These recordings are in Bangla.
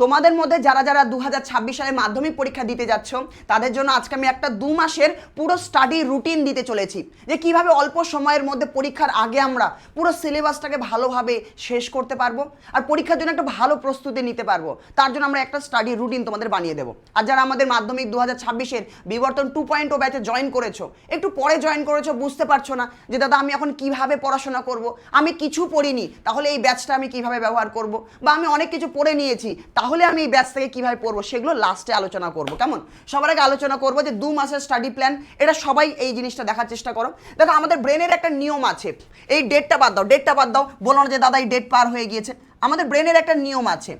তোমাদের মধ্যে যারা যারা দু হাজার ছাব্বিশ সালে মাধ্যমিক পরীক্ষা দিতে যাচ্ছ, তাদের জন্য আজকে আমি একটা দু মাসের পুরো স্টাডি রুটিন দিতে চলেছি। যে কীভাবে অল্প সময়ের মধ্যে পরীক্ষার আগে আমরা পুরো সিলেবাসটাকে ভালোভাবে শেষ করতে পারব আর পরীক্ষার জন্য একটা ভালো প্রস্তুতি নিতে পারব। তার জন্য আমরা একটা স্টাডি রুটিন তোমাদের বানিয়ে দেবো। আর যারা আমাদের মাধ্যমিক দু হাজার ছাব্বিশের বিবর্তন টু পয়েন্ট ও ব্যাচে জয়েন করেছ, একটু পরে জয়েন করেছ, বুঝতে পারছ না যে দাদা আমি এখন কীভাবে পড়াশোনা করব, আমি কিছু পড়িনি, তাহলে এই ব্যাচটা আমি কীভাবে ব্যবহার করব? বা আমি অনেক কিছু পড়ে নিয়েছি তাহলে আমি এই ব্যাচ থেকে কীভাবে পড়ব? সেগুলো লাস্টে আলোচনা করব। কেমন? সবার আগে আলোচনা করব যে দু মাসের স্টাডি প্ল্যান এটা সবাই এই জিনিসটা দেখার চেষ্টা করো। দেখো, আমাদের ব্রেনের একটা নিয়ম আছে। এই ডেটটা বাদ দাও ডেটটা বাদ দাও। বলো না যে, দাদা, এই ডেট পার হয়ে গিয়েছে। আমাদের ব্রেনের একটা নিয়ম আছে।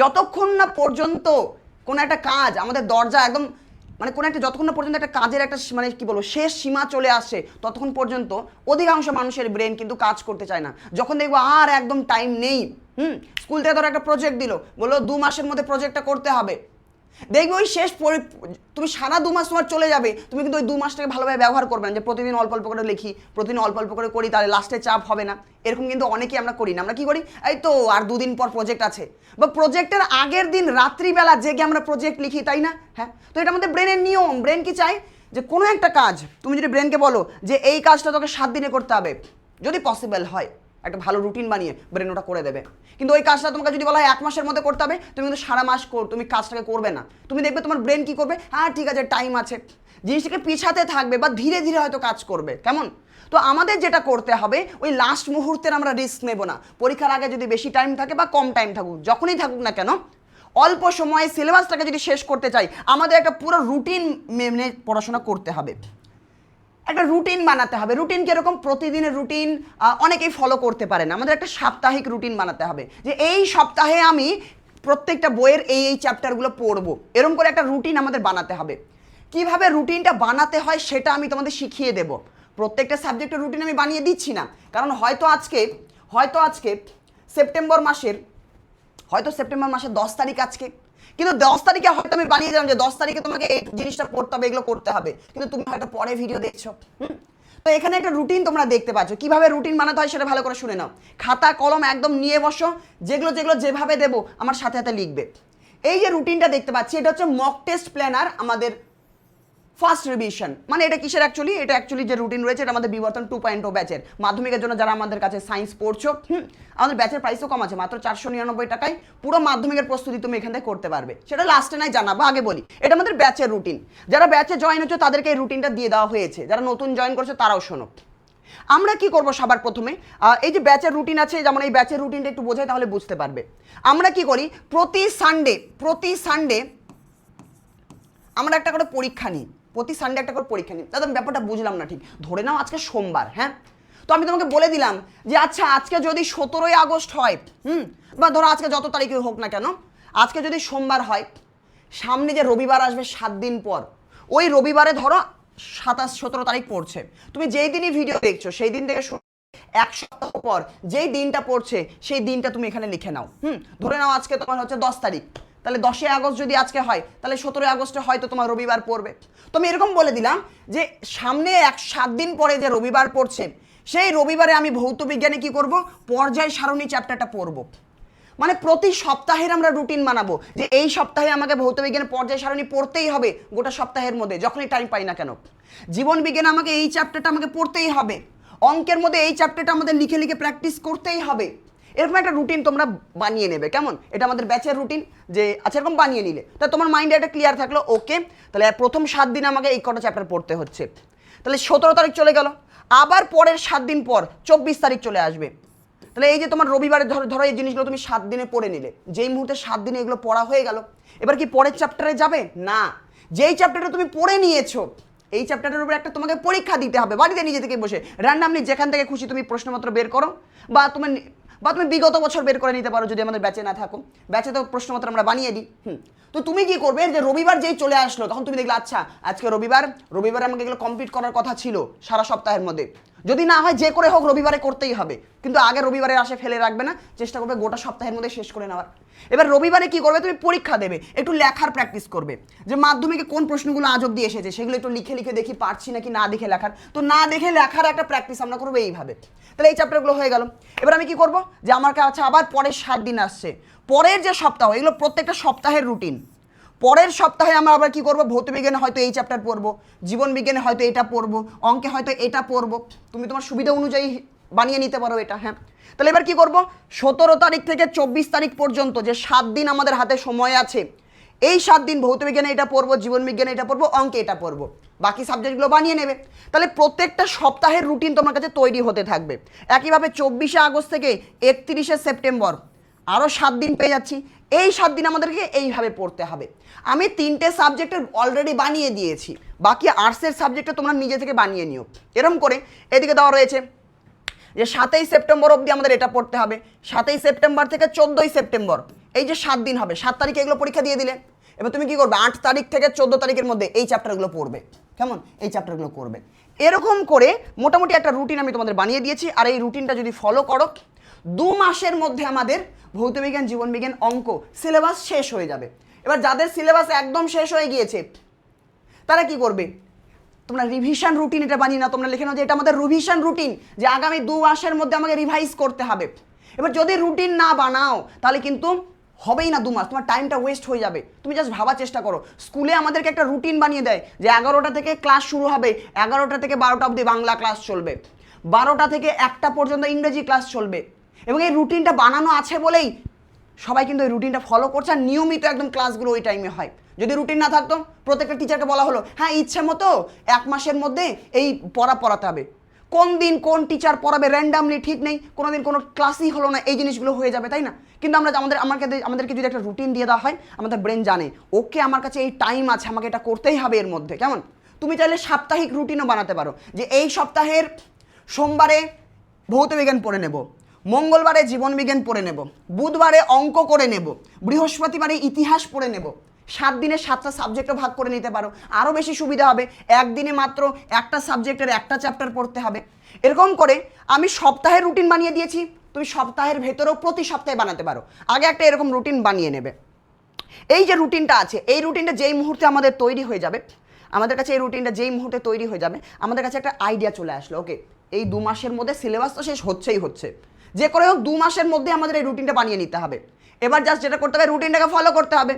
যতক্ষণ না পর্যন্ত কোনো একটা কাজ, আমাদের দরজা একদম মানে কোনো একটা, যতক্ষণ না পর্যন্ত একটা কাজের একটা মানে কি বলব, শেষ সীমা চলে আসে, ততক্ষণ পর্যন্ত অধিকাংশ মানুষের ব্রেন কিন্তু কাজ করতে চায় না। যখন দেখব আর একদম টাইম নেই হুম স্কুল থেকে ধরো একটা প্রজেক্ট দিল, বলল দু মাসের মধ্যে প্রজেক্টটা করতে হবে। দেখবে ওই শেষ তুমি সারা দু মাস তোমার চলে যাবে, তুমি কিন্তু ওই দু মাসটাকে ভালোভাবে ব্যবহার করবে না যে প্রতিদিন অল্প অল্প করে লিখি, প্রতিদিন অল্প অল্প করে করি, তাহলে লাস্টে চাপ হবে না। এরকম কিন্তু অনেকেই আমরা করি না। আমরা কি করি? এই তো আর দুদিন পর প্রজেক্ট আছে। বা প্রজেক্টের আগের দিন রাত্রিবেলা জেগে আমরা প্রজেক্ট লিখি, তাই না? হ্যাঁ? তো এটা আমাদের ব্রেনের নিয়ম। ব্রেন কি চাই যে কোনো একটা কাজ, তুমি যদি ব্রেনকে বলো যে এই কাজটা তোকে সাত দিনে করতে হবে, যদি পসিবল হয়। একটা ভালো রুটিন বানিয়ে ব্রেন ওটা করে দেবে। কিন্তু ওই কাজটা তোমাকে যদি বলা হয় এক মাসের মধ্যে করতে হবে, তুমি কিন্তু সারা মাস কর, তুমি কাজটাকে করবে না। তুমি দেখবে তোমার ব্রেন কি করবে? হ্যাঁ ঠিক আছে টাইম আছে। জিনিসটাকে পিছাতে থাকবে বা ধীরে ধীরে হয়তো কাজ করবে। কেমন? তো আমাদের যেটা করতে হবে, ওই লাস্ট মুহূর্তের আমরা রিস্ক নেব না। পরীক্ষার আগে যদি বেশি টাইম থাকে বা কম টাইম থাকুক, যখনই থাকুক না কেন, অল্প সময়ে সিলেবাসটাকে যদি শেষ করতে চাই, আমাদের একটা পুরো রুটিন মেনে পড়াশোনা করতে হবে। একটা রুটিন বানাতে হবে। রুটিন কীরকম? প্রতিদিনের রুটিন অনেকেই ফলো করতে পারে না। আমাদের একটা সাপ্তাহিক রুটিন বানাতে হবে। যে এই সপ্তাহে আমি প্রত্যেকটা বইয়ের এই এই চ্যাপ্টারগুলো পড়ব। এরকম করে একটা রুটিন আমাদের বানাতে হবে। কীভাবে রুটিনটা বানাতে হয় সেটা আমি তোমাদের শিখিয়ে দেব। প্রত্যেকটা সাবজেক্টের রুটিন আমি বানিয়ে দিচ্ছি না। কারণ হয়তো আজকে হয়তো আজকে সেপ্টেম্বর মাসের, হয়তো সেপ্টেম্বর মাসের দশ তারিখ আজকে। কিন্তু দশ তারিখে হয়তো আমি বানিয়ে দিলাম যে দশ তারিখে তোমাকে এই জিনিসটা করতে হবে, এগুলো করতে হবে। কিন্তু তুমি হয়তো পরে ভিডিও দেখছ। হুম? তো এখানে একটা রুটিন তোমরা দেখতে পাচ্ছ। কীভাবে রুটিন বানাতে হয় সেটা ভালো করে শুনে নাও। খাতা, কলম একদম নিয়ে বসো। যেগুলো যেগুলো যেভাবে দেবো, আমার সাথে সাথে লিখবে। এই যে রুটিনটা দেখতে পাচ্ছি, এটা হচ্ছে মক টেস্ট প্ল্যানার আমাদের ফার্স্ট রিভিশন মানে এটা কিসের অ্যাকচুয়ালি এটা অ্যাকচুয়ালি যে রুটিন রয়েছে, এটা আমাদের বিবর্তন টু পয়েন্ট ও ব্যাচের মাধ্যমিকের জন্য যারা আমাদের কাছে সায়েন্স পড়ছো, হুম, আমাদের ব্যাচের প্রাইসও কম আছে, মাত্র চারশো নিরানব্বই টাকায় পুরো মাধ্যমিকের প্রস্তুতি তুমি এখান থেকে করতে পারবে। সেটা লাস্টে নাই, জানাব, আগে বলি। এটা আমাদের ব্যাচের রুটিন যারা ব্যাচে জয়েন হচ্ছে, তাদেরকে এই রুটিনটা দিয়ে দেওয়া হয়েছে। যারা নতুন জয়েন করছে, তারাও শোনো। আমরা কি করব সবার প্রথমে? এই যে ব্যাচের রুটিন আছে, যেমন এই ব্যাচের রুটিনটা একটু বোঝাই, তাহলে বুঝতে পারবে। আমরা কি করি? প্রতি সানডে প্রতি সানডে আমরা একটা করে পরীক্ষা নিই। প্রতি সানডে একটা করে পরীক্ষা নিই দাদা ব্যাপারটা বুঝলাম না ঠিক। ধরে নাও আজকে সোমবার হ্যাঁ? তো আমি তোমাকে বলে দিলাম যে আচ্ছা আজকে যদি সতেরোই আগস্ট হয়, হুম? বা ধরো আজকে যত তারিখে হোক না কেন, আজকে যদি সোমবার হয়, সামনে যে রবিবার আসবে সাত দিন পর, ওই রবিবারে ধরো সাতাশ, সতেরো তারিখ পড়ছে। তুমি যেই দিনই ভিডিও দেখছ, সেই দিন থেকে এক সপ্তাহ পর যেই দিনটা পড়ছে, সেই দিনটা তুমি এখানে লিখে নাও, হুম? ধরে নাও আজকে তোমার হচ্ছে দশ তারিখ। তাহলে দশই আগস্ট যদি আজকে হয়, তাহলে সতেরোই আগস্টে হয়তো তোমার রবিবার পড়বে। তো আমি এরকম বলে দিলাম যে সামনে এক সাত দিন পরে যে রবিবার পড়ছে, সেই রবিবারে আমি ভৌত বিজ্ঞানে কি করব? পর্যায় সারণী চ্যাপ্টারটা পড়ব। মানে প্রতি সপ্তাহের আমরা রুটিন বানাবো যে এই সপ্তাহে আমাকে ভৌত বিজ্ঞানের পর্যায় সারণী পড়তেই হবে গোটা সপ্তাহের মধ্যে, যখনই টাইম পাই না কেন। জীবন বিজ্ঞানে আমাকে এই চ্যাপ্টারটা আমাকে পড়তেই হবে। অঙ্কের মধ্যে এই চ্যাপ্টারটা আমাদের লিখে লিখে প্র্যাকটিস করতেই হবে। এরকম একটা রুটিন তোমরা বানিয়ে নেবে, কেমন? এটা আমাদের ব্যাচের রুটিন যে আচ্ছা এরকম বানিয়ে নিলে। তা তোমার মাইন্ডে একটা ক্লিয়ার থাকল ওকে তাহলে প্রথম সাত দিন আমাকে এই কটা চ্যাপ্টার পড়তে হচ্ছে। তাহলে সতেরো তারিখ চলে গেল, আবার পরের সাত দিন পর চব্বিশ তারিখ চলে আসবে। তাহলে এই যে তোমার রবিবারে ধরো ধরো এই জিনিসগুলো তুমি সাত দিনে পড়ে নিলে, যেই মুহূর্তে সাত দিনে এগুলো পড়া হয়ে গেল, এবার কি পরের চ্যাপ্টারে যাবে? না। যেই চ্যাপ্টারটা তুমি পড়ে নিয়েছো, এই চ্যাপ্টারের উপর একটা তোমাকে পরীক্ষা দিতে হবে, বাড়িতে নিজে থেকে বসে। র্যান্ডামলি যেখান থেকে খুশি তুমি প্রশ্নপত্র বের করো, বা তুমি বা তুমি বিগত বছর বের করে নিতে পারো যদি আমাদের ব্যাচে না থাকো। ব্যাচে তো প্রশ্নপত্র আমরা বানিয়ে দিই। হুম। তো তুমি কি করবে? যে রবিবার যেই চলে আসলো, তখন তুমি দেখলে আচ্ছা আজকে রবিবার, রবিবারে আমাকে এগুলো কমপ্লিট করার কথা ছিল সারা সপ্তাহের মধ্যে। যদি না হয়, যে করে হোক, রবিবারে করতেই হবে। কিন্তু আগে রবিবারে আসে ফেলে রাখবে না, চেষ্টা করবে গোটা সপ্তাহের মধ্যে শেষ করে নেওয়ার। এবার রবিবারে কি করবে? তুমি পরীক্ষা দেবে, একটু লেখার প্র্যাকটিস করবে। যে মাধ্যমিকে কোন প্রশ্নগুলো আজ অব্দি এসেছে, সেগুলো একটু লিখে লিখে দেখি, পারছি নাকি না দেখে লেখার। তো না দেখে লেখার একটা প্র্যাকটিস আমরা করব এইভাবে। তাহলে এই চ্যাপ্টারগুলো হয়ে গেল। এবার আমি কি করব? যে আমার কাছে আবার পরের সাত দিন আসছে। পরের যে সপ্তাহ, এগুলো প্রত্যেকটা সপ্তাহের রুটিন পরের সপ্তাহে আমরা আবার কি করব? ভৌতবিজ্ঞানে হয়তো এই চ্যাপ্টার পড়ব, জীবন বিজ্ঞানে হয়তো এটা পড়ব, অঙ্কে হয়তো এটা পড়ব। তুমি তোমার সুবিধা অনুযায়ী বানিয়ে নিতে পারো এটা হ্যাঁ। তাহলে এবার কি করব? সতেরো তারিখ থেকে চব্বিশ তারিখ পর্যন্ত যে সাত দিন আমাদের হাতে সময় আছে, এই সাত দিন ভৌতবিজ্ঞানে এটা পড়ব, জীবন বিজ্ঞানে এটা পড়ব, অঙ্কে এটা পড়ব। বাকি সাবজেক্টগুলো বানিয়ে নেবে। তাহলে প্রত্যেকটা সপ্তাহের রুটিন তোমার কাছে তৈরি হতে থাকবে। একইভাবে চব্বিশে আগস্ট থেকে একত্রিশে সেপ্টেম্বর আরও সাত দিন পেয়ে যাচ্ছি। এই সাত দিন আমাদেরকে এইভাবে পড়তে হবে। আমি তিনটে সাবজেক্টের অলরেডি বানিয়ে দিয়েছি। বাকি আর্টসের সাবজেক্টে তোমরা নিজে থেকে বানিয়ে নিও। এরম করে এদিকে দেওয়া রয়েছে যে সাতই সেপ্টেম্বর অবধি আমাদের এটা পড়তে হবে। সাতই সেপ্টেম্বর থেকে চোদ্দোই সেপ্টেম্বর। এই যে সাত দিন হবে, সাত তারিখে এগুলো পরীক্ষা দিয়ে দিলে। এবার তুমি কি করবে? আট তারিখ থেকে চোদ্দ তারিখের মধ্যে এই চ্যাপ্টারগুলো পড়বে। কেমন? এই চ্যাপ্টারগুলো করবে এরকম করে মোটামুটি একটা রুটিন আমি তোমাদের বানিয়ে দিয়েছি। আর এই রুটিনটা যদি ফলো করো দু মাসের মধ্যে আমাদের ভৌতবিজ্ঞান জীবনবিজ্ঞান অঙ্ক সিলেবাস শেষ হয়ে যাবে। এবার যাদের সিলেবাস একদম শেষ হয়ে গিয়েছে, তারা কি করবে? তোমরা রিভিশন রুটিন এটা বানিয়ে না তোমরা লিখে নাও যে এটা আমাদের রিভিশন রুটিন যে আগামী দু মাসের মধ্যে আমাকে রিভাইজ করতে হবে। এবার যদি রুটিন না বানাও, তাহলে কিন্তু হবেই না দু মাস, তোমার টাইমটা ওয়েস্ট হয়ে যাবে। তুমি জাস্ট ভাবার চেষ্টা করো। স্কুলে আমাদেরকে একটা রুটিন বানিয়ে দেয় যে এগারোটা থেকে ক্লাস শুরু হবে, এগারোটা থেকে বারোটা অবধি বাংলা ক্লাস চলবে। বারোটা থেকে একটা পর্যন্ত ইংরেজি ক্লাস চলবে। এবং এই রুটিনটা বানানো আছে বলেই সবাই কিন্তু এই রুটিনটা ফলো করছে, আর নিয়মিত একদম ক্লাসগুলো ওই টাইমে হয়। যদি রুটিন না থাকতো, প্রত্যেকটা টিচারকে বলা হলো হ্যাঁ ইচ্ছে মতো এক মাসের মধ্যে এই পড়া পড়াতে হবে। কোন দিন কোন টিচার পড়াবে র্যান্ডামলি ঠিক নেই কোনো দিন কোনো ক্লাসই হলো না, এই জিনিসগুলো হয়ে যাবে, তাই না? কিন্তু আমরা আমাদের আমাকে আমাদেরকে যদি একটা রুটিন দিয়ে দেওয়া হয়, আমাদের ব্রেন জানে, ওকে, আমার কাছে এই টাইম আছে, আমাকে এটা করতেই হবে এর মধ্যে। কেমন? তুমি চাইলে সাপ্তাহিক রুটিনও বানাতে পারো, যে এই সপ্তাহের সোমবারে ভৌতবিজ্ঞান পড়ে নেব। মঙ্গলবারে জীবনবিজ্ঞান পড়ে নেব, বুধবারে অঙ্ক করে নেব, বৃহস্পতিবারে ইতিহাস পড়ে নেব। সাত দিনে সাতটা সাবজেক্টও ভাগ করে নিতে পারো। আরও বেশি সুবিধা হবে, একদিনে মাত্র একটা সাবজেক্টের একটা চ্যাপ্টার পড়তে হবে। এরকম করে আমি সপ্তাহের রুটিন বানিয়ে দিয়েছি, তুমি সপ্তাহের ভেতরেও প্রতি সপ্তাহে বানাতে পারো। আগে একটা এরকম রুটিন বানিয়ে নেবে। এই যে রুটিনটা আছে, এই রুটিনটা যেই মুহূর্তে আমাদের তৈরি হয়ে যাবে, আমাদের কাছে এই রুটিনটা যেই মুহূর্তে তৈরি হয়ে যাবে, আমাদের কাছে একটা আইডিয়া চলে আসলো ওকে এই দু মাসের মধ্যে সিলেবাস তো শেষ হচ্ছেই হচ্ছে। যে করে হোক দু মাসের মধ্যে আমাদের এই রুটিনটা বানিয়ে নিতে হবে। এবার জাস্ট যেটা করতে হবে রুটিনটাকে ফলো করতে হবে।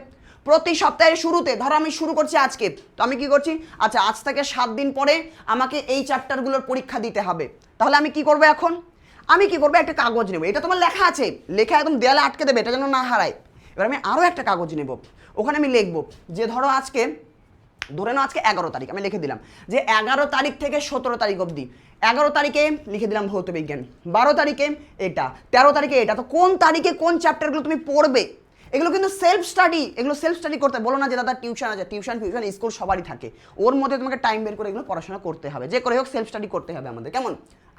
প্রতি সপ্তাহের শুরুতে, ধরো আমি শুরু করছি আজকে, তো আমি কি করছি? আচ্ছা আজ থেকে সাত দিন পরে আমাকে এই চ্যাপ্টারগুলোর পরীক্ষা দিতে হবে। তাহলে আমি কি করব এখন? আমি কি করব? একটা কাগজ নেব। এটা তোমার লেখা আছে। লেখা একদম দেয়ালে আটকে দেবে, এটা যেন না হারায়। এবার আমি আরও একটা কাগজ নেব। ওখানে আমি লিখব যে ধরো আজকে ধরে নাও আজকে এগারো তারিখ, আমি লিখে দিলাম যে এগারো তারিখ থেকে সতেরো তারিখ অবধি। এগারো তারিখে লিখে দিলাম ভৌত বিজ্ঞান, বারো তারিখে এটা, তেরো তারিখে এটা, তো কোন তারিখে কোন চ্যাপ্টারগুলো তুমি পড়বে? এগুলো কিন্তু সেলফ স্টাডি এগুলো সেলফ স্টাডি করতে বলো না যে দাদা টিউশন আছে টিউশন ফিউশন স্কুল সবারই থাকে। ওর মধ্যে তোমাকে টাইম বের করে এগুলো পড়াশোনা করতে হবে, যে করে হোক সেলফ স্টাডি করতে হবে আমাদের, কেমন?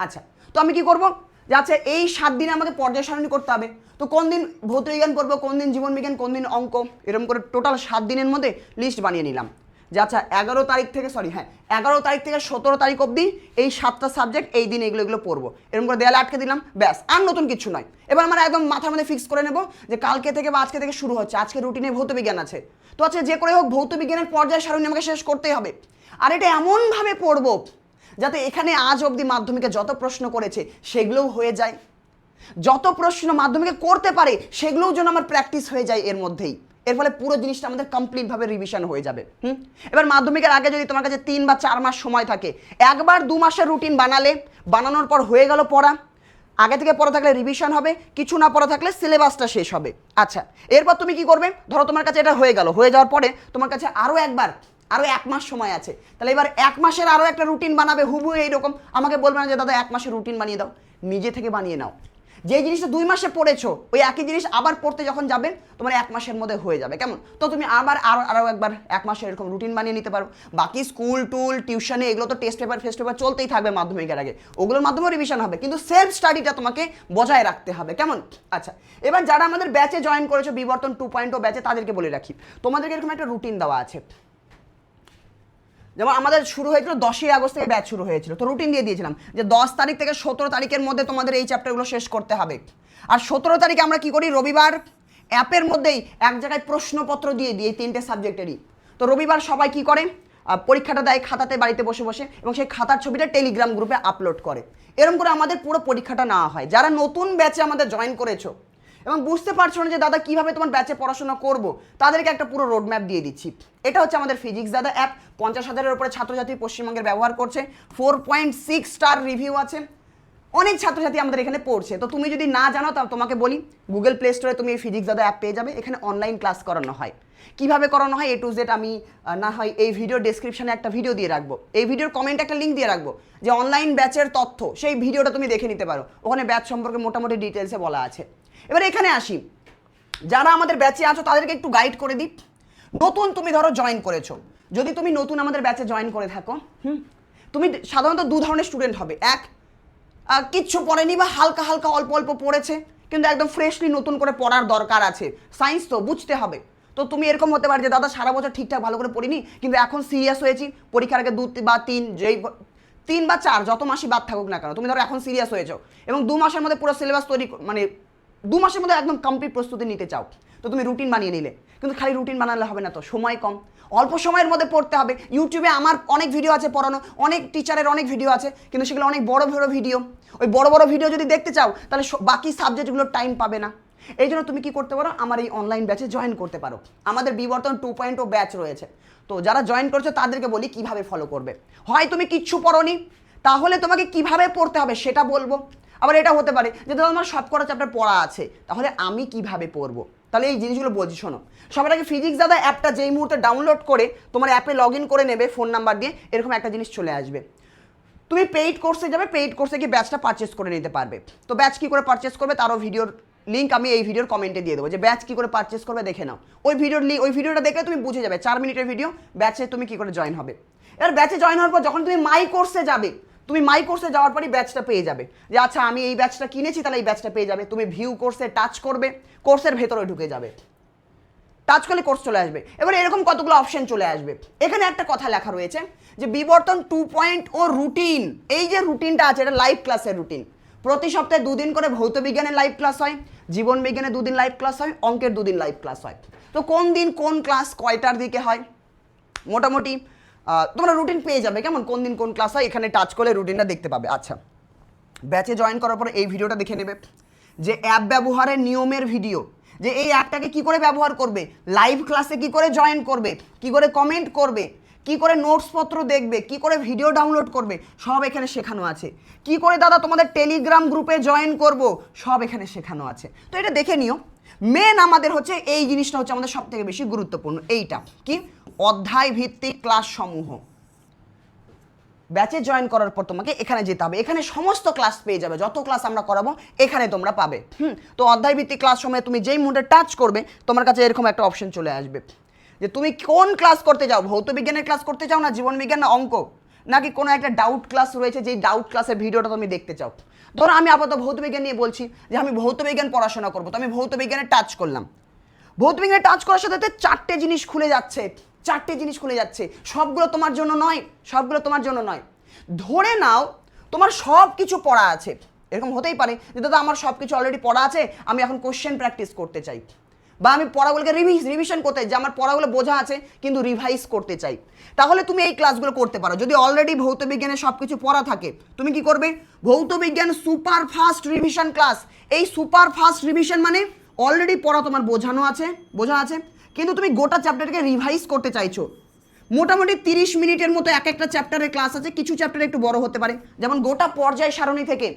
আচ্ছা তো আমি কি করব? যে আচ্ছা এই সাত দিনে আমাকে পর্যায় সারণী করতে হবে। তো কোন দিন ভৌত বিজ্ঞান পড়ব, কোন দিন জীবন বিজ্ঞান, কোন দিন অঙ্ক, এরকম করে টোটাল সাত দিনের মধ্যে লিস্ট বানিয়ে নিলাম। যে আচ্ছা এগারো তারিখ থেকে সরি হ্যাঁ এগারো তারিখ থেকে সতেরো তারিখ অবধি এই সাতটা সাবজেক্ট এই দিন এগুলো এগুলো পড়ব। এরকম করে দেয়ালে আটকে দিলাম, ব্যাস, আর নতুন কিছু নয়। এবার আমরা একদম মাথার মধ্যে ফিক্স করে নেব যে কালকে থেকে বা আজকে থেকে শুরু হচ্ছে। আজকে রুটিনে ভৌত বিজ্ঞান আছে। তো আচ্ছা যে করে হোক, ভৌত বিজ্ঞানের পর্যায় সারণী আমাকে শেষ করতেই হবে। আর এটা এমনভাবে পড়ব যাতে এখানে আজ অবধি মাধ্যমিকে যত প্রশ্ন করেছে, সেগুলোও হয়ে যায়। যত প্রশ্ন মাধ্যমিকে করতে পারে, সেগুলোও যেন আমার প্র্যাকটিস হয়ে যায় এর মধ্যেই। এর ফলে পুরো জিনিসটা আমাদের কমপ্লিটভাবে রিভিশন হয়ে যাবে। হুম? এবার মাধ্যমিকের আগে যদি তোমার কাছে তিন বা চার মাস সময় থাকে, একবার দু মাসের রুটিন বানালে, বানানোর পর হয়ে গেল পড়া। আগে থেকে পড়া থাকলে রিভিশন হবে, কিছু না পড়া থাকলে সিলেবাসটা শেষ হবে। আচ্ছা এরপর তুমি কি করবে? ধরো তোমার কাছে এটা হয়ে গেল, হয়ে যাওয়ার পরে তোমার কাছে আরও একবার আরও এক মাস সময় আছে। তাহলে এবার এক মাসের আরও একটা রুটিন বানাবে হুবু এইরকম। আমাকে বলবে না যে, দাদা, এক মাসের রুটিন বানিয়ে দাও। নিজে থেকে বানিয়ে নাও। যে জিনিসটা দুই মাসে পড়েছো, ওই একই জিনিস আবার পড়তে যখন যাবেন তোমার এক মাসের মধ্যে হয়ে যাবে, কেমন? তো তুমি আবার আরও আরও একবার এক মাসের এরকম রুটিন বানিয়ে নিতে পারো। বাকি স্কুল টুল টিউশনে এগুলো তো টেস্ট পেপার ফেস্ট পেপার চলতেই থাকবে মাধ্যমিকের আগে। ওগুলোর মাধ্যমে রিভিশন হবে, কিন্তু সেলফ স্টাডিটা তোমাকে বজায় রাখতে হবে, কেমন? আচ্ছা এবার যারা আমাদের ব্যাচে জয়েন করেছ, বিবর্তন টু পয়েন্ট ও ব্যাচে তাদেরকে বলে রাখি। তোমাদেরকে এরকম একটা রুটিন দেওয়া আছে। যেমন আমাদের শুরু হয়েছিল দশই আগস্ট থেকে ব্যাচ শুরু হয়েছিল। তো রুটিন দিয়ে দিয়েছিলাম যে দশ তারিখ থেকে সতেরো তারিখের মধ্যে তোমাদের এই চ্যাপ্টারগুলো শেষ করতে হবে। আর সতেরো তারিখে আমরা কি করি? রবিবার অ্যাপের মধ্যেই এক জায়গায় প্রশ্নপত্র দিয়ে দিই তিনটে সাবজেক্টেরই। তো রবিবার সবাই কি করে? পরীক্ষাটা দেয় খাতাতে বাড়িতে বসে বসে এবং সেই খাতার ছবিটা টেলিগ্রাম গ্রুপে আপলোড করে। এরকম করে আমাদের পুরো পরীক্ষাটা নেওয়া হয়। যারা নতুন ব্যাচে আমাদের জয়েন করেছ এবং বুঝতে পারছ না যে দাদা কীভাবে তোমার ব্যাচে পড়াশোনা করব, তাদেরকে একটা পুরো রোড ম্যাপ দিয়ে দিচ্ছি। এটা হচ্ছে আমাদের ফিজিক্স দাদা অ্যাপ পঞ্চাশ হাজারের উপরে ছাত্রছাত্রী পশ্চিমবঙ্গের ব্যবহার করছে four point six star review আছে। অনেক ছাত্রছাত্রী আমাদের এখানে পড়ছে। তো তুমি যদি না জানো তা তোমাকে বলি গুগল প্লে স্টোরে তুমি এই ফিজিক্স দাদা অ্যাপ পেয়ে যাবে। এখানে অনলাইন ক্লাস করানো হয়। কীভাবে করানো হয় এ টু জেড আমি না হয় এই ভিডিও ডেসক্রিপশনে একটা ভিডিও দিয়ে রাখব। এই ভিডিওর কমেন্ট একটা লিঙ্ক দিয়ে রাখব, যে অনলাইন ব্যাচের তথ্য, সেই ভিডিওটা তুমি দেখে নিতে পারো। ওখানে ব্যাচ সম্পর্কে মোটামুটি ডিটেলসে বলা আছে। এবার এখানে আসি। যারা আমাদের ব্যাচে আছো, তাদেরকে একটু গাইড করে দিই। নতুন তুমি ধরো জয়েন করেছ। যদি তুমি নতুন আমাদের ব্যাচে জয়েন করে থাকো, হুম, তুমি সাধারণত দু ধরনের স্টুডেন্ট হবে। এক কিচ্ছু পড়েনি বা হালকা হালকা অল্প অল্প পড়েছে, কিন্তু একদম ফ্রেশলি নতুন করে পড়ার দরকার আছে। সায়েন্স তো, বুঝতে হবে। তো তুমি এরকম হতে পারে যে, দাদা, সারা বছর ঠিকঠাক ভালো করে পড়িনি, কিন্তু এখন সিরিয়াস হয়েছি, পরীক্ষার আগে দু বা তিন, যেই তিন বা চার, যত মাসই বাদ থাকুক না কেন, তুমি ধরো এখন সিরিয়াস হয়েছো। এবং দু মাসের মধ্যে পুরো সিলেবাস তৈরি মানে দু মাসের মধ্যে একদম কমপ্লিট প্রস্তুতি নিতে চাও। তো তুমি রুটিন বানিয়ে নিলে। কিন্তু খালি রুটিন বানালে হবে না তো, সময় কম। অল্প সময়ের মধ্যে পড়তে হবে। ইউটিউবে আমার অনেক ভিডিও আছে পড়ানো, অনেক টিচারের অনেক ভিডিও আছে, কিন্তু সেগুলো অনেক বড় বড় ভিডিও ওই বড় বড় ভিডিও যদি দেখতে চাও, তাহলে বাকি সাবজেক্টগুলোর টাইম পাবে না। এই জন্য তুমি কি করতে পারো? আমার এই অনলাইন ব্যাচে জয়েন করতে পারো। আমাদের বিবর্তন টু পয়েন্ট ও ব্যাচ রয়েছে। তো যারা জয়েন করছ, তাদেরকে বলি কীভাবে ফলো করবে। হয় তুমি কিচ্ছু পড়োনি, তাহলে তোমাকে কীভাবে পড়তে হবে সেটা বলব। আবার এটা হতে পারে যে ধরো আমার সব কটা চ্যাপ্টার পড়া আছে, তাহলে আমি কীভাবে পড়ব? তাহলে এই জিনিসগুলো বলছি, শোনো। সবার আগে ফিজিক্স দাদা অ্যাপটা যেই মুহূর্তে ডাউনলোড করে তোমার অ্যাপে লগ ইন করে নেবে ফোন নাম্বার দিয়ে, এরকম একটা জিনিস চলে আসবে। তুমি পেইড কোর্সে যাবে পেইড কোর্সে গিয়ে ব্যাচটা পারচেস করে নিতে পারবে। তো ব্যাচ কী করে পারচেস করবে? তারও ভিডিওর লিঙ্ক আমি এই ভিডিওর কমেন্টে দিয়ে দেবো, যে ব্যাচ কী করে পারচেস করবে দেখে নাও। ওই ভিডিওর লিঙ্ক ওই ভিডিওটা দেখে তুমি বুঝে যাবে, চার মিনিটের ভিডিও ব্যাচে তুমি কী করে জয়েন হবে। এবার ব্যাচে জয়েন হওয়ার পর যখন তুমি মাই কোর্সে যাবে তুমি মাই কোর্সে যাওয়ার পরই ব্যাচটা পেয়ে যাবে। যে আচ্ছা আমি এই ব্যাচটা কিনেছি, তাহলে এই ব্যাচটা পেয়ে যাবে। তুমি ভিউ কোর্সে টাচ করবে কোর্সের ভেতরে ঢুকে যাবে। টাচ করলে কোর্স চলে আসবে। এবার এরকম কতগুলো অপশন চলে আসবে। এখানে একটা কথা লেখা রয়েছে যে বিবর্তন টু পয়েন্ট ও রুটিন এই যে রুটিনটা আছে, এটা লাইভ ক্লাসের রুটিন প্রতি সপ্তাহে দুদিন করে ভৌত বিজ্ঞানের লাইভ ক্লাস হয়, জীবন বিজ্ঞানে দুদিন লাইভ ক্লাস হয়, অঙ্কের দুদিন লাইভ ক্লাস হয়। তো কোন দিন কোন ক্লাস কয়টার দিকে হয়? মোটামুটি তোমরা রুটিন পেয়ে যাবে। কেমন? কোন দিন কোন ক্লাস হয়, এখানে টাচ করলে রুটিনটা দেখতে পাবে। আচ্ছা। ব্যাচে জয়েন করার পরে এই ভিডিওটা দেখে নেবে। যে অ্যাপ ব্যবহারের নিয়মের ভিডিও যে এই অ্যাপটাকে কি করে ব্যবহার করবে? লাইভ ক্লাসে কি করে জয়েন করবে? কি করে কমেন্ট করবে? কি করে নোটসপত্র দেখবে? কি করে ভিডিও ডাউনলোড করবে? সব এখানে শেখানো আছে। কি করে দাদা তোমাদের টেলিগ্রাম গ্রুপে জয়েন করব? সব এখানে শেখানো আছে। তো এটা দেখে নিও। মেন আমাদের হচ্ছে এই জিনিসটা হচ্ছে আমাদের সব থেকে বেশি গুরুত্বপূর্ণ। এইটা। কি? অধ্যায় ভিত্তিক ক্লাস সমূহ ব্যাচে জয়েন করার পর তোমাকে এখানে যেতে হবে। এখানে সমস্ত ক্লাস পেয়ে যাবে। যত ক্লাস আমরা করাবো, এখানে তোমরা পাবে। হুম? তো অধ্যায় ভিত্তিক ক্লাস সময় তুমি যেই মুহূর্তে টাচ করবে, তোমার কাছে এরকম একটা অপশন চলে আসবে। যে তুমি কোন ক্লাস করতে চাও ভৌত বিজ্ঞানের ক্লাস করতে চাও না জীবন বিজ্ঞান না অঙ্ক? নাকি কোনো একটা ডাউট ক্লাস রয়েছে, যেই ডাউট ক্লাসের ভিডিওটা তুমি দেখতে চাও? ধরো আমি আপাতত ভৌত বিজ্ঞান নিয়ে বলছি যে আমি ভৌত বিজ্ঞান পড়াশোনা করব। তো আমি ভৌত বিজ্ঞানে টাচ করলাম। ভৌত বিজ্ঞানে টাচ করার সাথে সাথে চারটে জিনিস খুলে যাচ্ছে। চারটে জিনিস খুলে যাচ্ছে। সবগুলো তোমার জন্য নয়, সবগুলো তোমার জন্য নয়। ধরে নাও, তোমার সব কিছু পড়া আছে। এরকম হতেই পারে যে, দাদা, আমার সব কিছু অলরেডি পড়া আছে, আমি এখন কোশ্চেন প্র্যাকটিস করতে চাই। বা আমি পড়াগুলোকে রিভিস রিভিশন করতে যে আমার পড়াগুলো বোঝা আছে, কিন্তু রিভাইজ করতে চাই। তাহলে তুমি এই ক্লাসগুলো করতে পারো। যদি অলরেডি ভৌত বিজ্ঞানে সব কিছু পড়া থাকে, তুমি কি করবে? ভৌত বিজ্ঞান সুপার ফাস্ট রিভিশন ক্লাস এই সুপার ফাস্ট রিভিশন মানে অলরেডি পড়া তোমার বোঝানো আছে, বোঝা আছে। কিন্তু তুমি গোটা চ্যাপ্টারকে রিভাইজ করতে চাইছো। মোটামুটি তিরিশ মিনিটের মতো এক একটা চ্যাপ্টারের ক্লাস আছে, কিছু চ্যাপ্টার একটু বড় হতে পারে। যেমন গোটা পর্যায় সারণী থেকে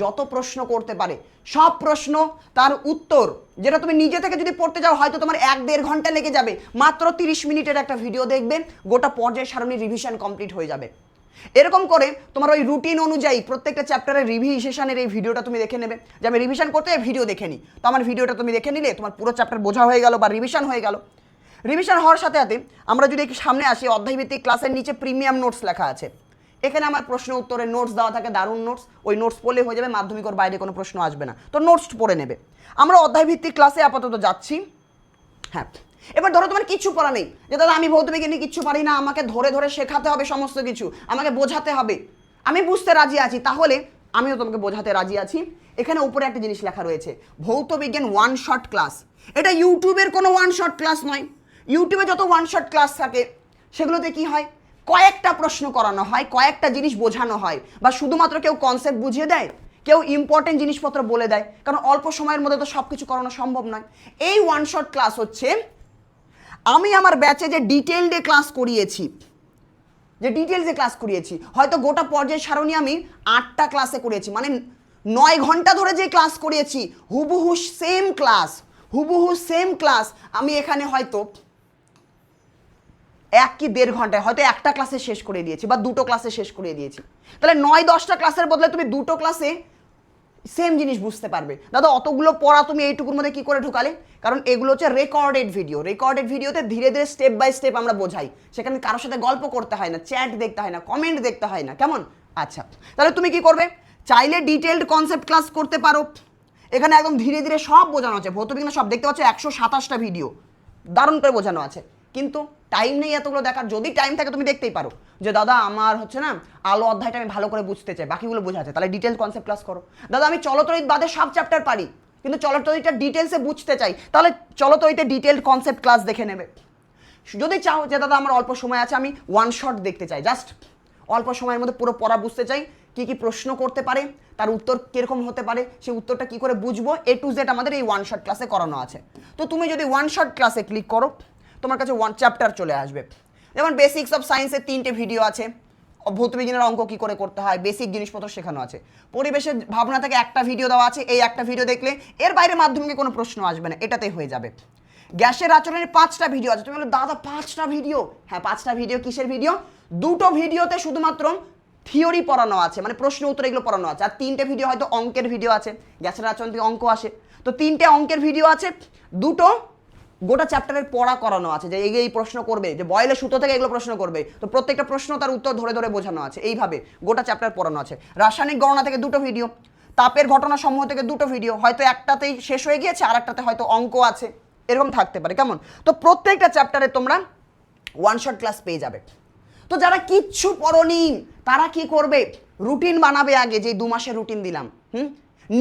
যত প্রশ্ন করতে পারে, সব প্রশ্ন তার উত্তর, যেটা তুমি নিজে থেকে যদি পড়তে যাও, হয়তো তোমার এক দেড় ঘণ্টা লেগে যাবে। মাত্র তিরিশ মিনিটের একটা ভিডিও দেখবে, গোটা পর্যায় সারণী রিভিশন কমপ্লিট হয়ে যাবে। এরকম করে তোমার ওই রুটিন অনুযায়ী প্রত্যেকটা চ্যাপ্টারের রিভিশনের এই ভিডিওটা তুমি দেখে নেবে। যে আমি রিভিশন করতে ভিডিও দেখে নিই তো আমার ভিডিওটা তুমি দেখে নিলে তোমার পুরো চ্যাপ্টার বোঝা হয়ে গেল বা রিভিশন হয়ে গেল। রিভিশন হওয়ার সাথে সাথে আমরা যদি সামনে আসি, অধ্যায়ভিত্তিক ক্লাসের নিচে প্রিমিয়াম নোটস লেখা আছে। এখানে আমার প্রশ্ন উত্তরের নোটস দেওয়া থাকে, দারুণ নোটস ওই নোটস পড়লে হয়ে যাবে, মাধ্যমিক ওর বাইরে কোনো প্রশ্ন আসবে না। তো নোটস পড়ে নেবে। আমরা অধ্যায়ভিত্তিক ক্লাসে আপাতত যাচ্ছি। হ্যাঁ এবার ধরো তোমার কিচ্ছু পড়া নেই। যে দাদা, আমি ভৌত বিজ্ঞানী কিচ্ছু পারি না, আমাকে ধরে ধরে শেখাতে হবে সমস্ত কিছু, আমাকে বোঝাতে হবে। আমি বুঝতে রাজি আছি, তাহলে আমিও তোমাকে বোঝাতে রাজি আছি। এখানে উপরে একটা জিনিস লেখা রয়েছে ভৌত বিজ্ঞান ওয়ান শট ক্লাস এটা ইউটিউবের কোনো ওয়ান শট ক্লাস নয়। ইউটিউবে যত ওয়ান শট ক্লাস থাকে, সেগুলোতে কি হয়? কয়েকটা প্রশ্ন করানো হয়, কয়েকটা জিনিস বোঝানো হয়, বা শুধুমাত্র কেউ কনসেপ্ট বুঝিয়ে দেয়, কেউ ইম্পর্টেন্ট জিনিসপত্র বলে দেয়, কারণ অল্প সময়ের মধ্যে তো সব কিছু করানো সম্ভব নয়। এই ওয়ান শট ক্লাস হচ্ছে আমি আমার ব্যাচে যে ডিটেলডে ক্লাস করিয়েছি, যে ডিটেলসে ক্লাস করিয়েছি, হয়তো গোটা পর্যায় সারণী আমি আটটা ক্লাসে করিয়েছি মানে নয় ঘণ্টা ধরে যে ক্লাস করিয়েছি, হুবহু সেম ক্লাস হুবহু সেম ক্লাস আমি এখানে হয়তো এক কি দেড় ঘন্টায় হয়তো একটা ক্লাসে শেষ করে দিয়েছি বা দুটো ক্লাসে শেষ করে দিয়েছি। তাহলে নয় দশটা ক্লাসের বদলে তুমি দুটো ক্লাসে সেম জিনিস বুঝতে পারবে। দাদা, অতগুলো পড়া তুমি এইটুকুর মধ্যে কি করে ঢুকালে? কারণ এগুলো হচ্ছে রেকর্ডেড ভিডিও রেকর্ডেড ভিডিওতে ধীরে ধীরে স্টেপ বাই স্টেপ আমরা বোঝাই। সেখানে কারোর সাথে গল্প করতে হয় না চ্যাট দেখতে হয় না কমেন্ট দেখতে হয় না। কেমন? আচ্ছা তাহলে তুমি কি করবে? চাইলে ডিটেলড কনসেপ্ট ক্লাস করতে পারো। এখানে একদম ধীরে ধীরে সব বোঝানো আছে। ভৌত বিজ্ঞান সব দেখতে পাচ্ছ, একশো সাতাশটা ভিডিও দারুণ করে বোঝানো আছে। কিন্তু টাইম নেই এতগুলো দেখার। যদি টাইম থাকে, তুমি দেখতেই পারো। যে দাদা, আমার হচ্ছে না, আলো অধ্যায়টা আমি ভালো করে বুঝতে চাই, বাকিগুলো বোঝা তাহলে ডিটেলস কনসেপ্ট ক্লাস করো। দাদা, আমি চলতরিত বাদে সব চ্যাপ্টার পারি। কিন্তু চলতরিটা ডিটেলসে বুঝতে চাই। তাহলে চলতরিতে ডিটেলড কনসেপ্ট ক্লাস দেখে নেবে। যদি চাও যে দাদা আমার অল্প সময় আছে, আমি ওয়ান শট দেখতে চাই। জাস্ট অল্প সময়ের মধ্যে পুরো পড়া বুঝতে চাই, কি কি প্রশ্ন করতে পারে, তার উত্তর কীরকম হতে পারে সেই উত্তরটা কি করে বুঝব এ টু জেড আমাদের এই ওয়ান শট ক্লাসে করানো আছে। তো তুমি যদি ওয়ান শট ক্লাসে ক্লিক করো, তোমার কাছে ওয়ান চ্যাপ্টার চলে আসবে। যেমন বেসিক্স অফ সায়েন্সের তিনটে ভিডিও আছে। ভৌতবিজ্ঞানের অঙ্ক কি করে করতে হয় বেসিক জিনিসপত্র শেখানো আছে। পরিবেশের ভাবনা থেকে একটা ভিডিও দেওয়া আছে, এই একটা ভিডিও দেখলে এর বাইরে মাধ্যমিকে কোনো প্রশ্ন আসবে না, এটাতেই হয়ে যাবে। গ্যাসের আচরণের পাঁচটা ভিডিও আছে, তুমি বলো, দাদা, পাঁচটা ভিডিও হ্যাঁ পাঁচটা ভিডিও কিসের ভিডিও দুটো ভিডিওতে শুধুমাত্র থিওরি পড়ানো আছে মানে প্রশ্ন উত্তর এগুলো পড়ানো আছে। আর তিনটে ভিডিও হয়তো অঙ্কের ভিডিও আছে, গ্যাসের আচরণ থেকে অঙ্ক আসে। তো তিনটে অঙ্কের ভিডিও আছে, দুটো গোটা চ্যাপ্টারের পড়া করানো আছে, যে এই প্রশ্ন করবে, যে বয়লে সুতো থেকে এগুলো প্রশ্ন করবে। তো প্রত্যেকটা প্রশ্ন তার উত্তর ধরে ধরে বোঝানো আছে, এইভাবে গোটা চ্যাপ্টার পড়ানো আছে। রাসায়নিক গণনা থেকে দুটো ভিডিও তাপের ঘটনা সমূহ থেকে দুটো ভিডিও হয়তো একটাতেই শেষ হয়ে গিয়েছে আর একটাতে হয়তো অঙ্ক আছে, এরকম থাকতে পারে, কেমন? তো প্রত্যেকটা চ্যাপ্টারে তোমরা ওয়ান শট ক্লাস পেয়ে যাবে। তো যারা কিচ্ছু পড়নি, তারা কি করবে? রুটিন বানাবে আগে, যে দু মাসের রুটিন দিলাম, হুম?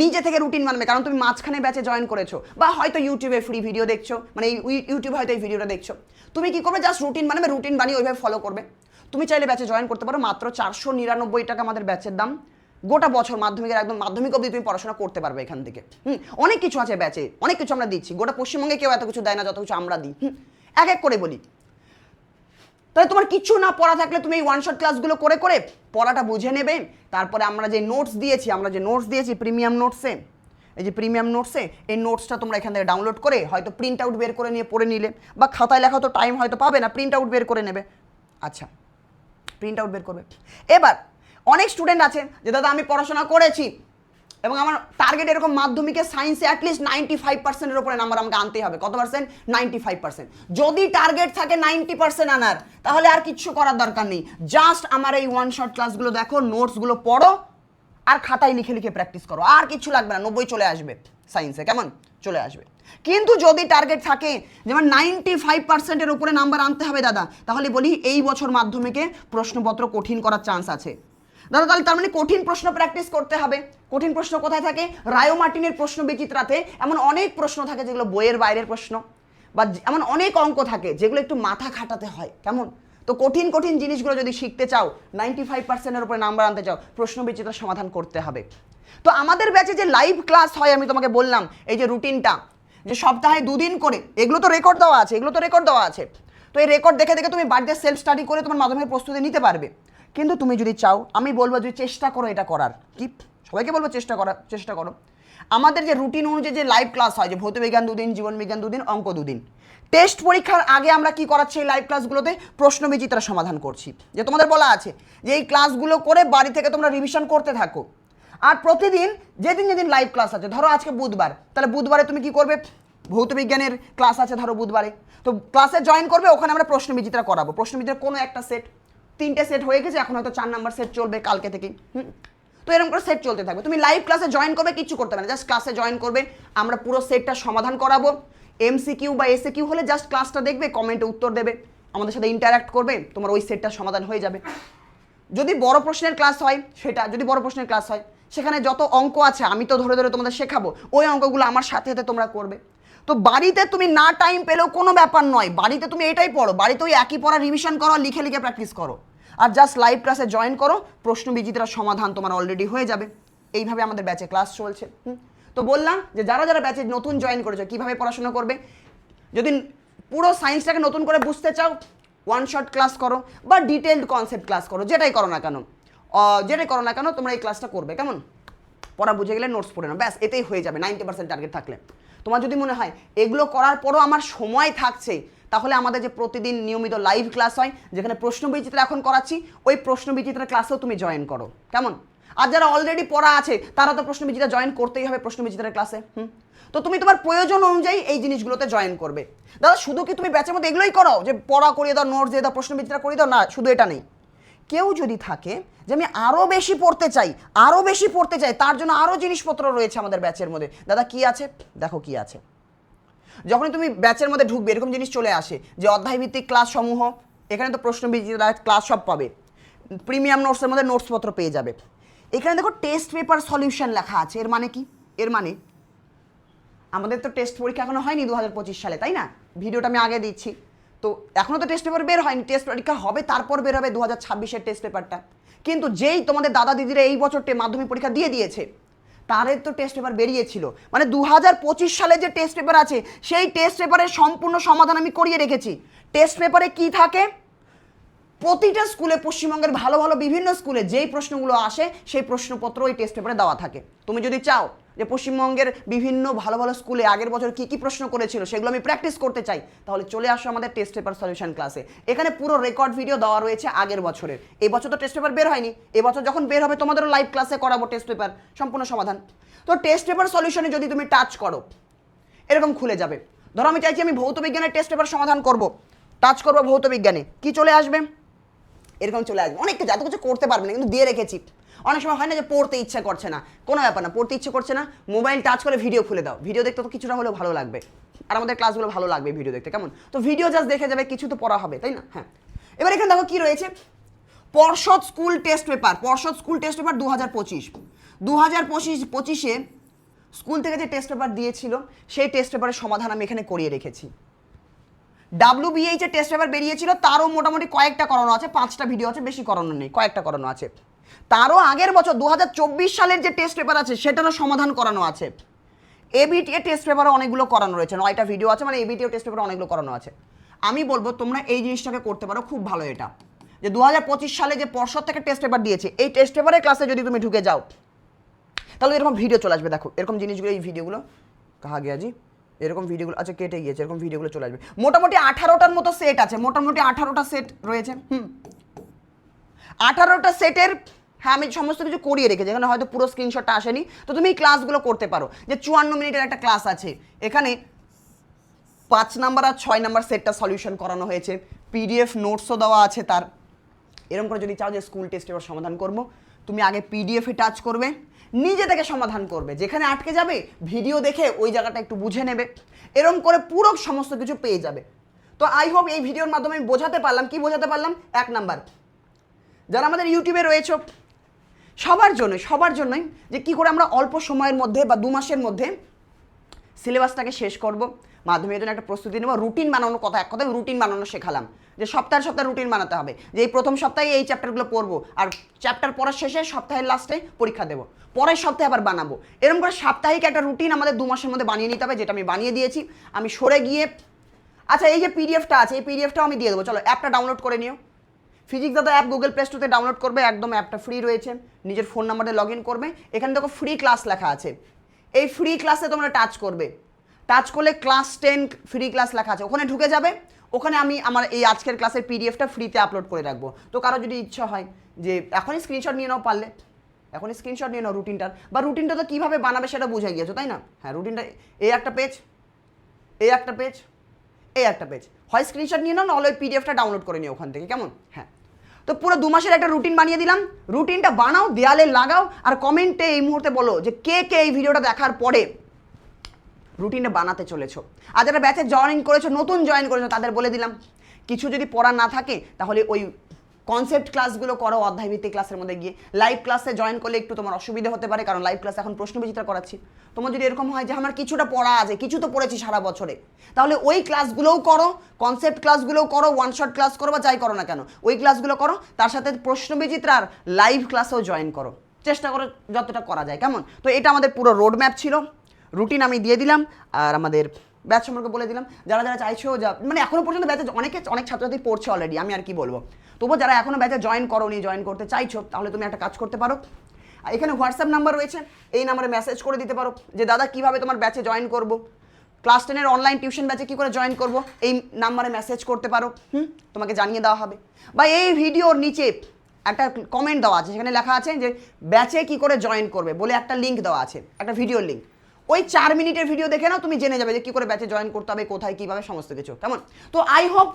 নিজে থেকে রুটিন বানাবে, কারণ তুমি মাঝখানে ব্যাচে জয়েন করেছ, বা হয়তো ইউটিউবে ফ্রি ভিডিও দেখছ মানে ইউটিউবে হয়তো এই ভিডিওটা দেখছ। তুমি কি করবে? জাস্ট রুটিন বানাবে রুটিন বানিয়ে ওইভাবে ফলো করবে। তুমি চাইলে ব্যাচে জয়েন করতে পারো, মাত্র চারশো নিরানব্বই টাকা আমাদের ব্যাচের দাম। গোটা বছর মাধ্যমিকের একদম মাধ্যমিক অবধি তুমি পড়াশোনা করতে পারবে এখান থেকে। হুম, অনেক কিছু আছে ব্যাচে অনেক কিছু আমরা দিচ্ছি। গোটা পশ্চিমবঙ্গে কেউ এত কিছু দেয় না, যত কিছু আমরা দিই। হুম, এক এক করে বলি। তাহলে তোমার কিছু না পড়া থাকলে তুমি এই ওয়ান শট ক্লাসগুলো করে করে পড়াটা বুঝে নেবে। তারপরে আমরা যে নোটস দিয়েছি, আমরা যে নোটস দিয়েছি প্রিমিয়াম নোটসে এই যে প্রিমিয়াম নোটসে এই নোটসটা তোমরা এখান থেকে ডাউনলোড করে হয়তো প্রিন্ট আউট বের করে নিয়ে পড়ে নিলে, বা খাতায় লেখা তো টাইম হয়তো পাবে না প্রিন্ট আউট বের করে নেবে। আচ্ছা প্রিন্ট আউট বের করবে। এবার অনেক স্টুডেন্ট আছে যে, দাদা, আমি পড়াশোনা করেছি। এবং আমার টার্গেট এরকম মাধ্যমিকে সায়েন্সে অ্যাটলিস্ট নাইনটি ফাইভ পার্সেন্টের উপরে নাম্বার আমাকে আনতেই হবে। কত পার্সেন্ট নাইনটি ফাইভ পার্সেন্ট যদি টার্গেট থাকে নাইনটি পার্সেন্ট আনার, তাহলে আর কিচ্ছু করার দরকার নেই। জাস্ট আমার এই ওয়ান শট ক্লাসগুলো দেখো নোটসগুলো পড়ো, আর খাতায় লিখে লিখে প্র্যাকটিস করো। আর কিছু লাগবে না, নব্বই চলে আসবে সায়েন্সে কেমন? চলে আসবে। কিন্তু যদি টার্গেট থাকে, যেমন নাইনটি ফাইভ পার্সেন্টের উপরে নাম্বার আনতে হবে দাদা, তাহলে বলি এই বছর মাধ্যমিকে প্রশ্নপত্র কঠিন করার চান্স আছে। দাদা, তাহলে তার মানে কঠিন প্রশ্ন প্র্যাকটিস করতে হবে। কঠিন প্রশ্ন কোথায় থাকে? রায়ো মার্টিনের প্রশ্ন বিচিত্রাতে। এমন অনেক প্রশ্ন থাকে যেগুলো বইয়ের বাইরের প্রশ্ন। বা এমন অনেক অঙ্ক থাকে যেগুলো একটু মাথা খাটাতে হয়। কেমন? তো কঠিন কঠিন জিনিসগুলো যদি শিখতে চাও নাইনটি ফাইভ পার্সেন্টের উপরে নাম্বার আনতে চাও, প্রশ্ন বিচিত্র সমাধান করতে হবে। তো আমাদের ব্যাচে যে লাইভ ক্লাস হয়, আমি তোমাকে বললাম, এই যে রুটিনটা যে সপ্তাহে দুদিন করে, এগুলো তো রেকর্ড দেওয়া আছে, এগুলো তো রেকর্ড দেওয়া আছে। তো এই রেকর্ড দেখে দেখে তুমি বাড়িতে সেলফ স্টাডি করে তোমার মাধ্যমিক প্রস্তুতি নিতে পারবে। কিন্তু তুমি যদি চাও, আমি বলব যে চেষ্টা করো এটা করার। কি? সবাইকে বলব চেষ্টা করার চেষ্টা করো। আমাদের যে রুটিন অনুযায়ী যে লাইভ ক্লাস হয়, যে ভৌতবিজ্ঞান দুদিন, জীবন বিজ্ঞান দুদিন, অঙ্ক দুদিন। টেস্ট পরীক্ষার আগে আমরা কি করাচ্ছি এই লাইভ ক্লাসগুলোতে প্রশ্ন বিচিত্রা সমাধান করছি। যে তোমাদের বলা আছে যে এই ক্লাসগুলো করে বাড়ি থেকে তোমরা রিভিশন করতে থাকো। আর প্রতিদিন যেদিন যেদিন লাইভ ক্লাস আছে, ধরো আজকে বুধবার, তাহলে বুধবারে তুমি কি করবে? ভৌত বিজ্ঞানের ক্লাস আছে ধরো বুধবারে। তো ক্লাসে জয়েন করবে, ওখানে আমরা প্রশ্ন বিচিত্রা করাবো। প্রশ্ন বিচিত্রা কোনো একটা সেট তিনটে সেট হয়ে গেছে, এখন হয়তো চার নাম্বার সেট চলবে কালকে থেকে। হুম? তো এরকম করে সেট চলতে থাকবে। তুমি লাইভ ক্লাসে জয়েন করবে কিছু করতে হবে না। জাস্ট ক্লাসে জয়েন করবে। আমরা পুরো সেটটা সমাধান করাবো। এমসিকিউ বা এসে কিউ হলে জাস্ট ক্লাসটা দেখবে কমেন্টে উত্তর দেবে। আমাদের সাথে ইন্টারাক্ট করবে, তোমার ওই সেটটার সমাধান হয়ে যাবে। যদি বড় প্রশ্নের ক্লাস হয়, সেটা, যদি বড় প্রশ্নের ক্লাস হয়, সেখানে যত অঙ্ক আছে, আমি তো ধরে ধরে তোমাদের শেখাবো, ওই অঙ্কগুলো আমার সাথে সাথে তোমরা করবে। তো বাড়িতে তুমি না টাইম পেলেও কোনো ব্যাপার নয়। বাড়িতে তুমি এটাই পড়ো। বাড়িতে ওই একই পড়া রিভিশন করো লিখে লিখে প্র্যাকটিস করো। আর জাস্ট লাইভ ক্লাসে জয়েন করো, প্রশ্ন বিচিত্রার সমাধান তোমার অলরেডি হয়ে যাবে। এইভাবে আমাদের ব্যাচে ক্লাস চলছে। তো বললাম যে যারা যারা ব্যাচে নতুন জয়েন করেছ, কীভাবে পড়াশোনা করবে? যদি পুরো সায়েন্সটাকে নতুন করে বুঝতে চাও ওয়ান শট ক্লাস করো বা ডিটেলড কনসেপ্ট ক্লাস করো, যেটাই করো না কেন। যেটাই করো না কেন, তোমরা এই ক্লাসটা করবে। কেমন? পড়া বুঝে গেলে নোটস পড়ে নাও। ব্যাস, এতেই হয়ে যাবে। নাইনটি পার্সেন্ট টার্গেট থাকলে। তোমার যদি মনে হয় এগুলো করার পরও আমার সময় থাকছে, তাহলে আমাদের যে প্রতিদিন নিয়মিত লাইভ ক্লাস হয়, যেখানে প্রশ্ন বিচিত্রা এখন করাচ্ছি, ওই প্রশ্ন বিচিত্রা ক্লাসেও তুমি জয়েন করো। কেমন? আর যারা অলরেডি পড়া আছে, তারা তো প্রশ্ন বিচিত্রা জয়েন করতেই হবে প্রশ্ন বিচিত্রার ক্লাসে হুম? তো তুমি তোমার প্রয়োজন অনুযায়ী এই জিনিসগুলোতে জয়েন করবে। দাদা, শুধু কি তুমি ব্যাচের মধ্যে এগুলোই করো? যে পড়া করিয়ে দাও নোটস দিয়ে দাও, প্রশ্ন বিচিত্রা করিয়ে দাও? না, শুধু এটা নেই। কেউ যদি থাকে যে আমি আরও বেশি পড়তে চাই আরও বেশি পড়তে চাই, তার জন্য আরও জিনিসপত্র রয়েছে আমাদের ব্যাচের মধ্যে। দাদা, কি আছে? দেখো কি আছে। যখনই তুমি ব্যাচের মধ্যে ঢুকবে, এরকম জিনিস চলে আসে যে অধ্যায়ভিত্তিক ক্লাস সমূহ এখানে তো প্রশ্ন ক্লাস সব পাবে। প্রিমিয়াম নোটসের মধ্যে নোটসপত্র পেয়ে যাবে। এখানে দেখো টেস্ট পেপার সলিউশন লেখা আছে। এর মানে কি? এর মানে আমাদের তো টেস্ট পরীক্ষা এখনও হয়নি দু হাজার পঁচিশ সালে, তাই না? ভিডিওটা আমি আগে দিচ্ছি। তো এখনও তো টেস্ট পেপার বের হয়নি টেস্ট পরীক্ষা হবে, তারপর বের হবে দু হাজার ছাব্বিশের টেস্ট পেপারটা কিন্তু যেই তোমাদের দাদা দিদিরা এই বছর টে- মাধ্যমিক পরীক্ষা দিয়ে দিয়েছে, তাদের তো টেস্ট পেপার বেরিয়েছিল। মানে দু হাজার পঁচিশ সালে যে টেস্ট পেপার আছে, সেই টেস্ট পেপারের সম্পূর্ণ সমাধান আমি করিয়ে রেখেছি। টেস্ট পেপারে কি থাকে? প্রতিটা স্কুলে, পশ্চিমবঙ্গের ভালো ভালো বিভিন্ন স্কুলে যেই প্রশ্নগুলো আসে, সেই প্রশ্নপত্র ওই টেস্ট পেপারে দেওয়া থাকে। তুমি যদি চাও যে পশ্চিমবঙ্গের বিভিন্ন ভালো ভালো স্কুলে আগের বছর কি কি প্রশ্ন করেছিল সেগুলো আমি প্র্যাকটিস করতে চাই, তাহলে চলে আসো আমাদের টেস্ট পেপার সলিউশন ক্লাসে এখানে পুরো রেকর্ড ভিডিও দেওয়া রয়েছে আগের বছরের। বছর তো টেস্ট পেপার বের হয়নি। এবছর যখন বের হবে তোমাদেরও লাইভ ক্লাসে করাবো টেস্ট পেপার সম্পূর্ণ সমাধান। তো টেস্ট পেপার সলিউশনে যদি তুমি টাচ করো, এরকম খুলে যাবে। ধরো আমি চাইছি আমি ভৌত বিজ্ঞানের টেস্ট পেপার সমাধান করব। টাচ করব ভৌত বিজ্ঞানে। কি চলে আসবে? এরকম চলে আসবে। অনেক কিছু এত কিছু করতে পারবে না, কিন্তু দিয়ে রেখেছি। অনেক সময় হয় না যে পড়তে ইচ্ছে করছে না। কোনো ব্যাপার না, পড়তে ইচ্ছে করছে না, মোবাইল টাচ করে ভিডিও খুলে দাও। ভিডিও দেখতে তো কিছুটা হলেও ভালো লাগবে। আর আমাদের ক্লাসগুলো ভালো লাগবে ভিডিও দেখতে, কেমন? তো ভিডিও জাস্ট দেখে যাবে, কিছু তো পড়া হবে, তাই না? হ্যাঁ। এবার এখানে দেখো কি রয়েছে। পর্ষদ স্কুল টেস্ট পেপার পর্ষদ স্কুল টেস্ট পেপার দু হাজার পঁচিশ। দু হাজার পঁচিশ, পঁচিশে স্কুল থেকে যে টেস্ট পেপার দিয়েছিল, সেই টেস্ট পেপারের সমাধান আমি এখানে করিয়ে রেখেছি। ডাব্লু বিএইচ এর টেস্ট পেপার বেরিয়েছিল, তারও মোটামুটি কয়েকটা করানো আছে, পাঁচটা ভিডিও আছে, বেশি করানো নেই, কয়েকটা করানো আছে। তারও আগের বছর দু হাজার চব্বিশ সালের যে টেস্ট পেপার আছে, সেটারও সমাধান করানো আছে। এবিটি টেস্ট পেপারে অনেকগুলো করানো রয়েছে, নয়টা ভিডিও আছে মানে এবিটি টেস্ট পেপারে অনেকগুলো করানো আছে। আমি বলব, তোমরা এই জিনিসটাকে করতে পারো, খুব ভালো এটা। যে দুহাজার পঁচিশ সালে যে পর্ষদ থেকে টেস্ট পেপার দিয়েছে, এই টেস্ট পেপারের ক্লাসে যদি তুমি ঢুকে যাও, তাহলে এরকম ভিডিও চলে আসবে, দেখো। এরকম জিনিসগুলো, এই ভিডিওগুলো কাহা গিয়া জি? এরকম ভিডিওগুলো আচ্ছা কেটে গিয়েছে, এরকম ভিডিওগুলো চলে আসবে। মোটামুটি আঠারোটার মতো সেট আছে, মোটামুটি আঠারোটা সেট রয়েছে, হুম। আঠারোটা সেটের হ্যাঁ আমি সমস্ত কিছু করিয়ে রেখেছি। এখানে হয়তো পুরো স্ক্রিনশটটা আসেনি। তো তুমি এই ক্লাসগুলো করতে পারো। যে চুয়ান্ন মিনিটের একটা ক্লাস আছে। এখানে পাঁচ নাম্বার আর ছয় নাম্বার সেটটা সলিউশন করানো হয়েছে। পিডিএফ নোটসও দেওয়া আছে তার। এরকম করে যদি চাও যে স্কুল টেস্টে এবার সমাধান করব, তুমি আগে পিডিএফে টাচ করবে, নিজে থেকে সমাধান করবে। যেখানে আটকে যাবে ভিডিও দেখে ওই জায়গাটা একটু বুঝে নেবে। এরকম করে পুরো সমস্ত কিছু পেয়ে যাবে। তো আই হোপ এই ভিডিওর মাধ্যমে আমি বোঝাতে পারলাম। কি বোঝাতে পারলাম? এক নাম্বার, যারা আমাদের ইউটিউবে রয়েছে সবার জন্য সবার জন্যই যে কি করে আমরা অল্প সময়ের মধ্যে বা দু মাসের মধ্যে সিলেবাসটাকে শেষ করব। মাধ্যমিকের জন্য একটা প্রস্তুতি নেব। রুটিন বানানোর কথা, এক কথায় রুটিন বানানো শেখালাম। যে সপ্তাহে সপ্তাহে রুটিন বানাতে হবে। যে এই প্রথম সপ্তাহে এই চ্যাপ্টারগুলো পড়ব আর চ্যাপ্টার পড়ার শেষে সপ্তাহের লাস্টে পরীক্ষা দেবো। পরের সপ্তাহে আবার বানাবো। এরকম করে সাপ্তাহিক একটা রুটিন আমাদের দু মাসের মধ্যে বানিয়ে নিতে হবে, যেটা আমি বানিয়ে দিয়েছি। আমি সরে গিয়ে আচ্ছা এই যে পিডিএফটা আছে, এই পিডিএফটাও আমি দিয়ে দেবো। চলো, অ্যাপটা ডাউনলোড করে নিও। ফিজিক্স দাদা অ্যাপ গুগল প্লে স্টোরে ডাউনলোড করবে, একদম অ্যাপটা ফ্রি রয়েছে, নিজের ফোন নাম্বারে লগ ইন করবে। এখানে দেখো ফ্রি ক্লাস লেখা আছে। এই ফ্রি ক্লাসে তোমরা টাচ করবে। টাচ করলে ক্লাস টেন ফ্রি ক্লাস লেখা আছে। ওখানে ঢুকে যাবে। ওখানে আমি আমার এই আজকের ক্লাসের পিডিএফটা ফ্রিতে আপলোড করে রাখব। তো কারও যদি ইচ্ছা হয় যে এখনই স্ক্রিনশট নিয়ে নাও পারলে, এখনই স্ক্রিনশট নিয়ে নাও রুটিনটার বা রুটিনটা তো কীভাবে বানাবে সেটা বুঝে গিয়েছো, তাই না? হ্যাঁ রুটিনটা এই একটা পেজ এই একটা পেজ এই একটা পেজ হয় স্ক্রিনশট নিয়ে নাও নাহলে ওই পিডিএফটা ডাউনলোড করে নিও ওখান থেকে, কেমন? হ্যাঁ। তো পুরো দু মাসের একটা রুটিন বানিয়ে দিলাম। রুটিনটা বানাও, দেয়ালে লাগাও, আর কমেন্টে এই মুহূর্তে বলো যে কে কে এই ভিডিওটা দেখার পরে রুটিনটা বানাতে চলেছো। আর যারা ব্যাচে জয়েন করেছ, নতুন জয়েন করেছ, তাদের বলে দিলাম। কিছু যদি পড়া না থাকে, তাহলে ওই কনসেপ্ট ক্লাসগুলো করো অধ্যায়ভিত্তিক ক্লাসের মধ্যে গিয়ে। লাইভ ক্লাসে জয়েন করলে একটু তোমার অসুবিধা হতে পারে, কারণ লাইভ ক্লাস এখন প্রশ্ন বিচিত্রা করাচ্ছি। তোমার যদি এরকম হয় যে, আমার কিছুটা পড়া আছে, কিছু তো পড়েছি সারা বছরে। তাহলে ওই ক্লাসগুলোও করো কনসেপ্ট ক্লাসগুলোও করো ওয়ান শট ক্লাস করো বা যাই করো না কেন। ওই ক্লাসগুলো করো, তার সাথে প্রশ্ন বিচিত্রার লাইভ ক্লাসেও জয়েন করো। চেষ্টা করো যতটা করা যায়, কেমন? তো এটা আমাদের পুরো রোড ম্যাপ ছিল। রুটিন আমি দিয়ে দিলাম, আর আমাদের ব্যাচ সম্পর্কে বলে দিলাম। যারা যারা চাইছো যা মানে এখনও পর্যন্ত ব্যাচে অনেকে, অনেক ছাত্রছাত্রী পড়ছে অলরেডি আমি আর কি বলব। তবুও যারা এখনও ব্যাচে জয়েন করো নি জয়েন করতে চাইছো, তাহলে তুমি একটা কাজ করতে পারো। এখানে হোয়াটসঅ্যাপ নাম্বার রয়েছে, এই নাম্বারে মেসেজ করে দিতে পারো, যে দাদা, কীভাবে তোমার ব্যাচে জয়েন করব? ক্লাস টেনের অনলাইন টিউশন ব্যাচে কী করে জয়েন করব? এই নাম্বারে মেসেজ করতে পারো, হুম? তোমাকে জানিয়ে দেওয়া হবে। বা এই ভিডিওর নিচে একটা কমেন্ট দেওয়া আছে, সেখানে লেখা আছে যে ব্যাচে কী করে জয়েন করবে বলে একটা লিঙ্ক দেওয়া আছে, একটা ভিডিওর লিঙ্ক ওই চার মিনিটের ভিডিও দেখে নাও, তুমি জেনে যাবে যে কী করে ব্যাচে জয়েন করতে হবে, কোথায়, কীভাবে, সমস্ত কিছু। কেমন? তো আই হোপ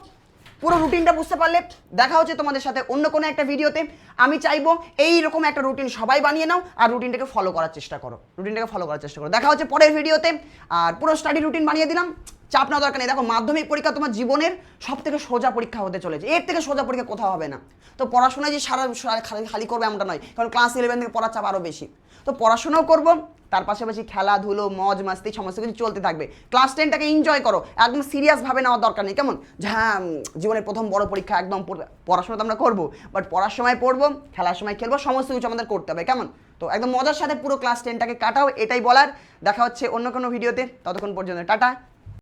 পুরো রুটিনটা বুঝতে পারলে। দেখা হচ্ছে তোমাদের সাথে অন্য কোনো একটা ভিডিওতে আমি চাইব এই রকম একটা রুটিন সবাই বানিয়ে নাও আর রুটিনটাকে ফলো করার চেষ্টা করো। রুটিনটাকে ফলো করার চেষ্টা করো। দেখা হচ্ছে পরের ভিডিওতে আর পুরো স্টাডি রুটিন বানিয়ে দিলাম। চাপ নেওয়া দরকার নেই। দেখো, মাধ্যমিক পরীক্ষা তোমার জীবনের সব থেকে সোজা পরীক্ষা হতে চলেছে। এর থেকে সোজা পরীক্ষা কোথাও হবে না। তো পড়াশোনায় যে সারা খালি খালি করবে এমনটা নয়। কারণ ক্লাস ইলেভেন থেকে পড়ার চাপ আরও বেশি। তো পড়াশোনাও করব, তার পাশাপাশি খেলাধুলো, মজ মাস্তি, সমস্ত কিছু চলতে থাকবে। ক্লাস টেনটাকে এনজয় করো। একদম সিরিয়াসভাবে নেওয়ার দরকার নেই। কেমন? হ্যাঁ জীবনের প্রথম বড় পরীক্ষা একদম পড়াশোনা তো আমরা করব বাট পড়ার সময় পড়ব, খেলার সময় খেলব, সমস্ত কিছু আমাদের করতে হবে। কেমন? তো একদম মজার সাথে পুরো ক্লাস টেনটাকে কাটাও, এটাই বলার। দেখা হচ্ছে অন্য কোনো ভিডিওতে ততক্ষণ পর্যন্ত, টাটা।